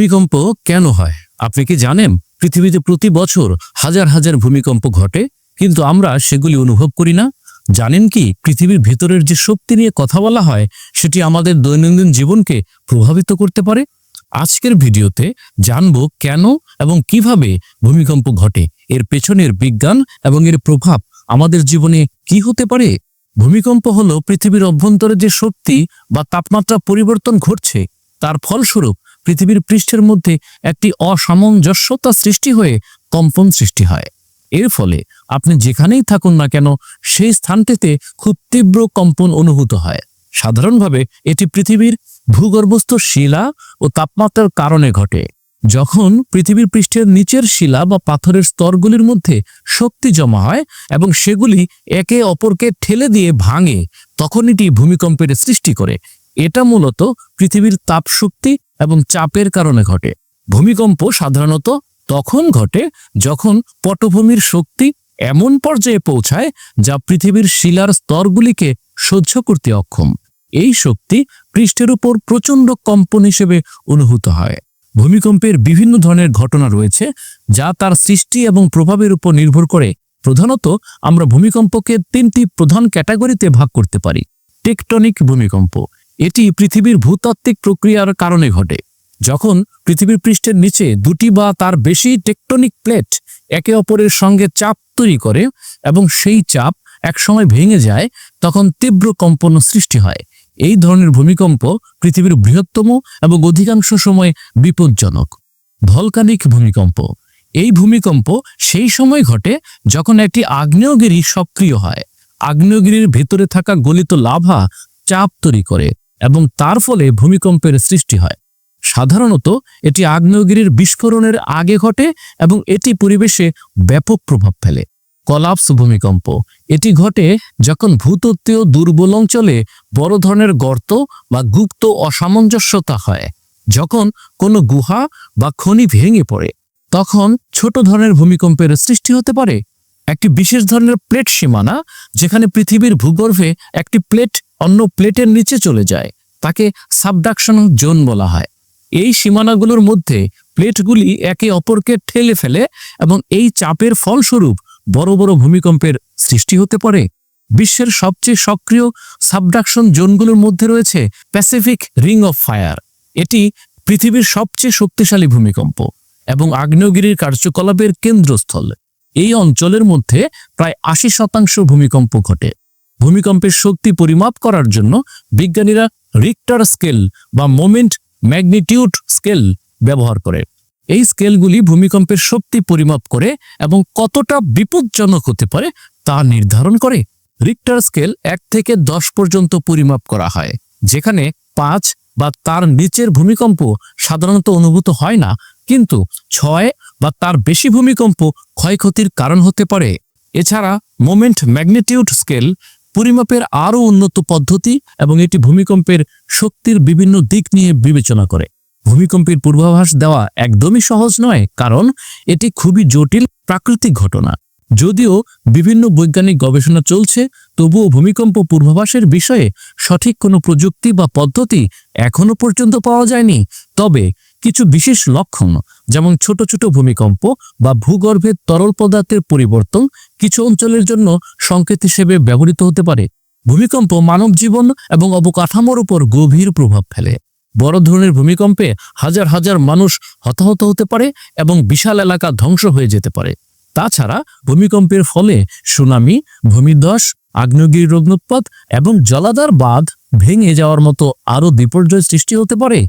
ভূমিকম্প কেন হয়? আপনি কি জানেন? পৃথিবীতে প্রতি বছর হাজার হাজার ভূমিকম্প ঘটে, কিন্তু আমরা সেগুলি অনুভব করি না। জানেন কি, পৃথিবীর ভেতরের যে শক্তি নিয়ে কথা বলা হয়, সেটি আমাদের দৈনন্দিন জীবনকে প্রভাবিত করতে পারে? আজকের ভিডিওতে জানব কেন এবং কীভাবে ভূমিকম্প ঘটে, এর পেছনের বিজ্ঞান এবং এর প্রভাব আমাদের জীবনে কি হতে পারে? ভূমিকম্প হলো পৃথিবীর অভ্যন্তরে যে শক্তি বা তাপমাত্রা পরিবর্তন ঘটছে, তার ফলস্বরূপ পৃথিবীর পৃষ্ঠের মধ্যে একটি অসামঞ্জস্যতা সৃষ্টি হয়ে কম্পন সৃষ্টি হয়। এর ফলে আপনি যেখানেই থাকুন না কেন, সেই স্থানটিতে খুব তীব্র কম্পন অনুভূত হয়। সাধারণভাবে এটি পৃথিবীর ভূগর্ভস্থ শিলা ও তাপমাত্রার কারণে ঘটে। যখন পৃথিবীর পৃষ্ঠের নিচের শিলা বা পাথরের স্তরগুলির মধ্যে শক্তি জমা হয় এবং সেগুলি একে অপরকে ঠেলে দিয়ে ভাঙে, তখন এটি ভূমিকম্পের সৃষ্টি করে। এটা মূলত পৃথিবীর তাপ শক্তি এবং চাপের কারণে ঘটে। ভূমিকম্প সাধারণত তখন ঘটে যখন পটভূমির শক্তি এমন পর্যায়ে পৌঁছায় যা পৃথিবীর শিলার স্তরগুলিকে সহ্য করতে অক্ষম। এই শক্তি পৃষ্ঠের উপর প্রচণ্ড কম্পন হিসেবে অনুভূত হয়। ভূমিকম্পের বিভিন্ন ধরনের ঘটনা রয়েছে যা তার সৃষ্টি এবং প্রভাবের উপর নির্ভর করে। প্রধানত, আমরা ভূমিকম্পকে তিনটি প্রধান ক্যাটাগরিতে ভাগ করতে পারি। টেকটনিক ভূমিকম্প। এটি পৃথিবীর ভূতাত্ত্বিক প্রক্রিয়ার কারণে ঘটে। যখন পৃথিবীর পৃষ্ঠের নিচে দুটি বা তার বেশি টেকটনিক প্লেট একে অপরের সঙ্গে চাপ তৈরি করে এবং সেই চাপ একসময় ভেঙে যায়, তখন তীব্র কম্পন সৃষ্টি হয়। এই ধরনের ভূমিকম্প পৃথিবীর বৃহত্তম এবং অধিকাংশ সময় বিপজ্জনক, ভলকানিক ভূমিকম্প। এই ভূমিকম্প সেই সময় ঘটে যখন একটি আগ্নেয়গিরি সক্রিয় হয়। আগ্নেয়গিরির ভেতরে থাকা গলিত লাভা চাপ তৈরি করে। এবং তার ফলে ভূমিকম্পের সৃষ্টি হয়। সাধারণত এটি আগ্নেয়গিরির বিস্ফোরণের আগে ঘটে এবং এটি পরিবেশে ব্যাপক প্রভাব ফেলে। কলাপস ভূমিকম্প। এটি ঘটে যখন ভূতত্ত্বীয় দুর্বল অঞ্চলে বড় ধরনের গর্ত বা গুপ্ত অসামঞ্জস্যতা হয়। যখন কোনো গুহা বা খনি ভেঙে পড়ে, তখন ছোট ধরনের ভূমিকম্পের সৃষ্টি হতে পারে। একটি বিশেষ ধরনের প্লেট সীমানা, যেখানে পৃথিবীর ভূগর্ভে একটি প্লেট অন্য প্লেটের নিচে চলে যায়। তাকে সাবডাকশন জোন বলা হয়। এই সীমানাগুলোর মধ্যে প্লেটগুলি একে অপরকে ঠেলে ফেলে এবং এই চাপের ফলস্বরূপ বড় বড় ভূমিকম্পের সৃষ্টি হতে পারে। বিশ্বের সবচেয়ে সক্রিয় সাবডাকশন জোনগুলোর মধ্যে রয়েছে প্যাসিফিক রিং অফ ফায়ার। এটি পৃথিবীর সবচেয়ে শক্তিশালী ভূমিকম্প এবং আগ্নেয়গিরির কার্যকলাপের কেন্দ্রস্থল। এই অঞ্চলের মধ্যে প্রায় আশি শতাংশ ভূমিকম্প ঘটে। ভূমিকম্পের শক্তি পরিমাপ করার জন্য বিজ্ঞানীরা রিক্টার স্কেল বা মোমেন্ট ম্যাগনিটিউড স্কেল ব্যবহার করে। এই স্কেলগুলি ভূমিকম্পের শক্তি পরিমাপ করে এবং কতটা বিপজ্জনক হতে পারে তা নির্ধারণ করে। রিক্টার স্কেল এক থেকে দশ পর্যন্ত পরিমাপ করা হয়, যেখানে পাঁচ বা তার নিচের ভূমিকম্প সাধারণত অনুভূত হয় না, কিন্তু ছয় বা তার বেশি ভূমিকম্প ক্ষয়ক্ষতির কারণ হতে পারে। এছাড়া মোমেন্ট ম্যাগনিটিউড স্কেল পরিমাপের আরও উন্নত পদ্ধতি এবং এটি ভূমিকম্পের শক্তির বিভিন্ন দিক নিয়ে বিবেচনা করে। ভূমিকম্পের পূর্বাভাস দেওয়া একদমই সহজ নয়, কারণ এটি খুবই জটিল প্রাকৃতিক ঘটনা। যদিও বিভিন্ন বৈজ্ঞানিক গবেষণা চলছে, তবুও ভূমিকম্প পূর্বাভাসের বিষয়ে সঠিক কোনো প্রযুক্তি বা পদ্ধতি এখনও পর্যন্ত পাওয়া যায়নি। তবে কিছু বিশেষ লক্ষণ, যেমন ছোট ছোট ভূমিকম্প বা ভূগর্ভের তরল পদার্থের পরিবর্তন কিছু অঞ্চলের জন্য সংকেত হিসেবে ব্যবহৃত হতে পারে। ভূমিকম্প মানব জীবন এবং অবকাঠামোর উপর গভীর প্রভাব ফেলে। বড় ধরনের ভূমিকম্পে হাজার হাজার মানুষ হতাহত হতে পারে এবং বিশাল এলাকা ধ্বংস হয়ে যেতে পারে। তাছাড়া ভূমিকম্পের ফলে সুনামি ভূমিধ্বস আগ্নেয়গিরি রগ্নুৎপাত এবং জলাধার বাঁধ ভেঙে যাওয়ার মতো আরও বিপর্যয় সৃষ্টি হতে পারে।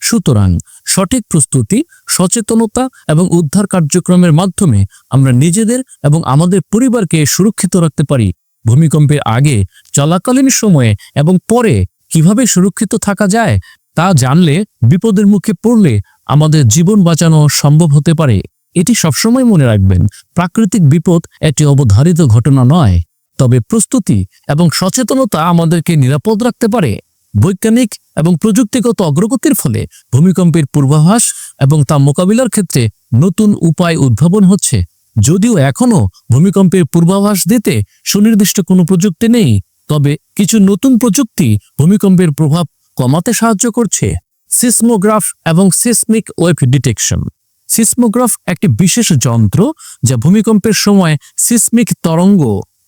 সুতরাং সঠিক প্রস্তুতি, সচেতনতা এবং উদ্ধার কার্যক্রমের মাধ্যমে আমরা নিজেদের এবং আমাদের পরিবারকে সুরক্ষিত রাখতে পারি। ভূমিকম্পের আগে, চলাকালীন সময়ে এবং পরে কীভাবে সুরক্ষিত থাকা যায়, তা জানলে বিপদের মুখে পড়লে আমাদের জীবন বাঁচানো সম্ভব হতে পারে। এটি সবসময় মনে রাখবেন, প্রাকৃতিক বিপদ একটি অবধারিত ঘটনা নয়। তবে প্রস্তুতি এবং সচেতনতা আমাদেরকে নিরাপদ রাখতে পারে। বৈজ্ঞানিক এবং প্রযুক্তিগত অগ্রগতির ফলে ভূমিকম্পের পূর্বাভাস এবং তা মোকাবিলার ক্ষেত্রে নতুন উপায় উদ্ভাবন হচ্ছে। যদিও এখনও ভূমিকম্পের পূর্বাভাস দিতে সুনির্দিষ্ট কোনো প্রযুক্তি নেই, তবে কিছু নতুন প্রযুক্তি ভূমিকম্পের প্রভাব কমাতে সাহায্য করছে। সিসমোগ্রাফ এবং সিসমিক ওয়েভ ডিটেকশন। সিসমোগ্রাফ একটি বিশেষ যন্ত্র যা ভূমিকম্পের সময় সিসমিক তরঙ্গ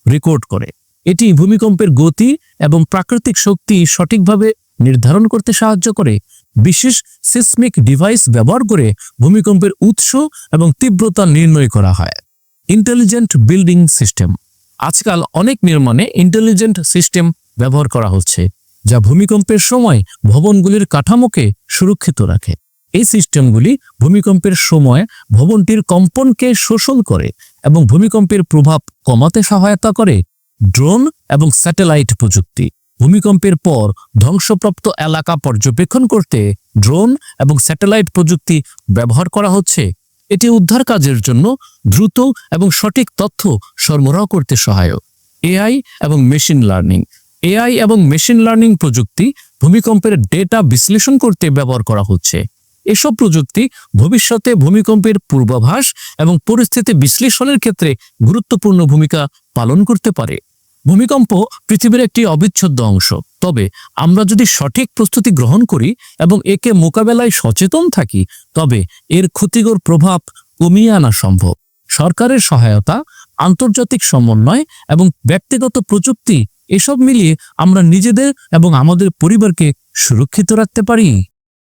রেকর্ড করে। এটি ভূমিকম্পের গতি এবং প্রাকৃতিক শক্তি সঠিকভাবে নির্ধারণ করতে সাহায্য করে। বিশেষ সিসমিক ডিভাইস ব্যবহার করে ভূমিকম্পের উৎস এবং তীব্রতা নির্ণয় করা হয়। ইন্টেলিজেন্ট বিল্ডিং সিস্টেম আজকাল অনেক নির্মাণে ইন্টেলিজেন্ট সিস্টেম ব্যবহার করা হচ্ছে, যা ভূমিকম্পের সময় ভবনগুলির কাঠামোকে সুরক্ষিত রাখে। এই সিস্টেমগুলি ভূমিকম্পের সময় ভবনটির কম্পনকে শোষণ করে এবং ভূমিকম্পের প্রভাব কমাতে সহায়তা করে। ড্রোন এবং স্যাটেলাইট প্রযুক্তি। ভূমিকম্পের পর ধ্বংসপ্রাপ্ত এলাকা পর্যবেক্ষণ করতে ড্রোন এবং স্যাটেলাইট প্রযুক্তি ব্যবহার করা হচ্ছে। এটি উদ্ধার কাজের জন্য দ্রুত এবং সঠিক তথ্য সরবরাহ করতে সহায়ক। এআই এবং মেশিন লার্নিং। এআই এবং মেশিন লার্নিং প্রযুক্তি ভূমিকম্পের ডেটা বিশ্লেষণ করতে ব্যবহার করা হচ্ছে। এসব প্রযুক্তি ভবিষ্যতে ভূমিকম্পের পূর্বাভাস এবং পরিস্থিতি বিশ্লেষণের ক্ষেত্রে গুরুত্বপূর্ণ ভূমিকা পালন করতে পারে। ভূমিকম্প পৃথিবীর একটি অবিচ্ছেদ্য অংশ। তবে আমরা যদি সঠিক প্রস্তুতি গ্রহণ করি এবং একে মোকাবেলায় সচেতন থাকি, তবে এর ক্ষতিকর প্রভাব কমিয়ে আনা সম্ভব। সরকারের সহায়তা, আন্তর্জাতিক সমন্বয় এবং ব্যক্তিগত প্রযুক্তি, এসব মিলিয়ে আমরা নিজেদের এবং আমাদের পরিবারকে সুরক্ষিত রাখতে পারি।